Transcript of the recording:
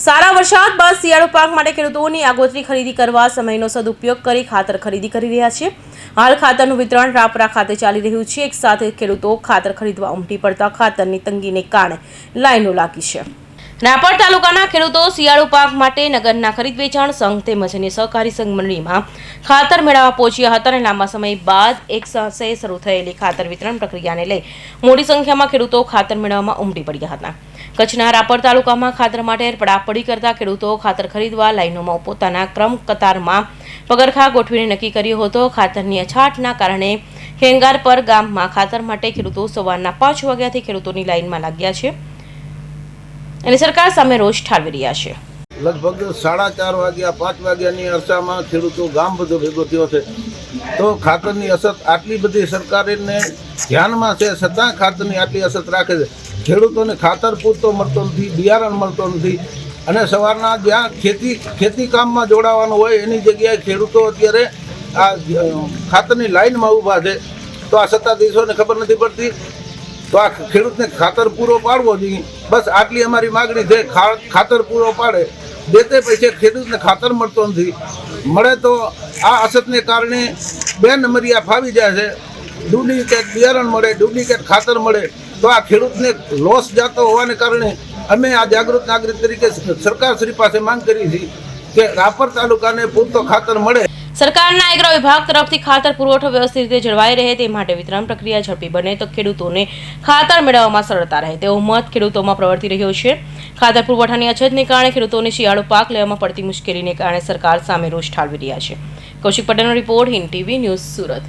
સારા વરસાદ બાદ શિયાળુ પાક માટે ખેડૂતોની આગોતરી ખરીદી કરવા સમયનો સદુપયોગ કરી ખાતર ખરીદી કરી રહ્યા છે. હાલ ખાતરનું વિતરણ રાપરા ખાતે ચાલી રહ્યું છે. એક સાથે ખેડૂતો ખાતર ખરીદવા ઉમટી પડતા ખાતરની તંગીને કારણે લાઈનો લાગી છે. રાપર તાલુકાના ખેડૂતો શિયાળુ પાક માટે નગરના ખરીદ વેચાણ સંઘ તેમજ અન્ય સહકારી સંઘ મંડળીમાં ખાતર મેળવવા પહોંચ્યા હતા અને લાંબા સમય બાદ એક સાથે શરૂ થયેલી ખાતર વિતરણ પ્રક્રિયાને લઈ મોટી સંખ્યામાં ખેડૂતો ખાતર મેળવવામાં ઉમટી પડ્યા હતા. કચ્છના રાપર તાલુકામાં ખાતર માટે પડાપડી કરતા ખેડૂતો ખાતર ખરીદવા લાઈનોમાં પોતાના ક્રમ કતારમાં પગરખા ગોઠવીને નક્કી કર્યો હતો. ખાતરની અછાટના કારણે ખેંગાર પર ગામમાં ખાતર માટે ખેડૂતો સવારના પાંચ વાગ્યાથી ખેડૂતોની લાઈનમાં લાગ્યા છે. અને સરકાર સામે રોષ ઠાલવી રહ્યા છે. લગભગ સાડા ચાર વાગ્યા, પાંચ વાગ્યાની અરસામાં ખેડૂતો ગામ બધો ભેગો થયો છે. તો ખાતરની અસર આટલી બધી સરકારને ધ્યાનમાં છે, છતાં ખાતરની આટલી અસર રાખે છે. ખેડૂતોને ખાતર પૂરતો મળતો નથી, બિયારણ મળતો નથી. અને સવારના જ્યાં ખેતી ખેતી કામમાં જોડાવાનું હોય, એની જગ્યાએ ખેડૂતો અત્યારે આ ખાતરની લાઈનમાં ઊભા છે. તો આ સત્તાધીશોને ખબર નથી પડતી તો આ ખેડૂતને ખાતર પૂરો પાડવો જોઈએ. બસ આટલી અમારી માગણી છે ખાતર પૂરો પાડે. બે તે પૈસે ખેડૂતને ખાતર મળતો નથી. મળે તો આ અસતને કારણે બે નંબરિયા ફાવી જાય છે. ડુપ્લિકેટ બિયારણ મળે, ડુપ્લિકેટ ખાતર મળે. તો આ ખેડૂતને લોસ જાતો હોવાને કારણે અમે આ જાગૃત નાગરિક તરીકે સરકારશ્રી પાસે માંગ કરી હતી કે રાપર તાલુકાને પૂરતો ખાતર મળે. સરકારના એગ્રો વિભાગ તરફથી ખાતર પુરવઠો વ્યવસ્થિત રીતે જળવાઈ રહે તે માટે વિતરણ પ્રક્રિયા ઝડપી બને તો ખેડૂતોને ખાતર મેળવવામાં સરળતા રહે. તેવો મત ખેડૂતોમાં પ્રવર્તી રહ્યો છે. ખાતર પુરવઠાની અછતને કારણે ખેડૂતોને શિયાળો પાક લેવામાં પડતી મુશ્કેલીને કારણે સરકાર સામે રોષ ઠાલવી રહ્યા છે. કૌશિક પટેલનો report Hind TV news Surat.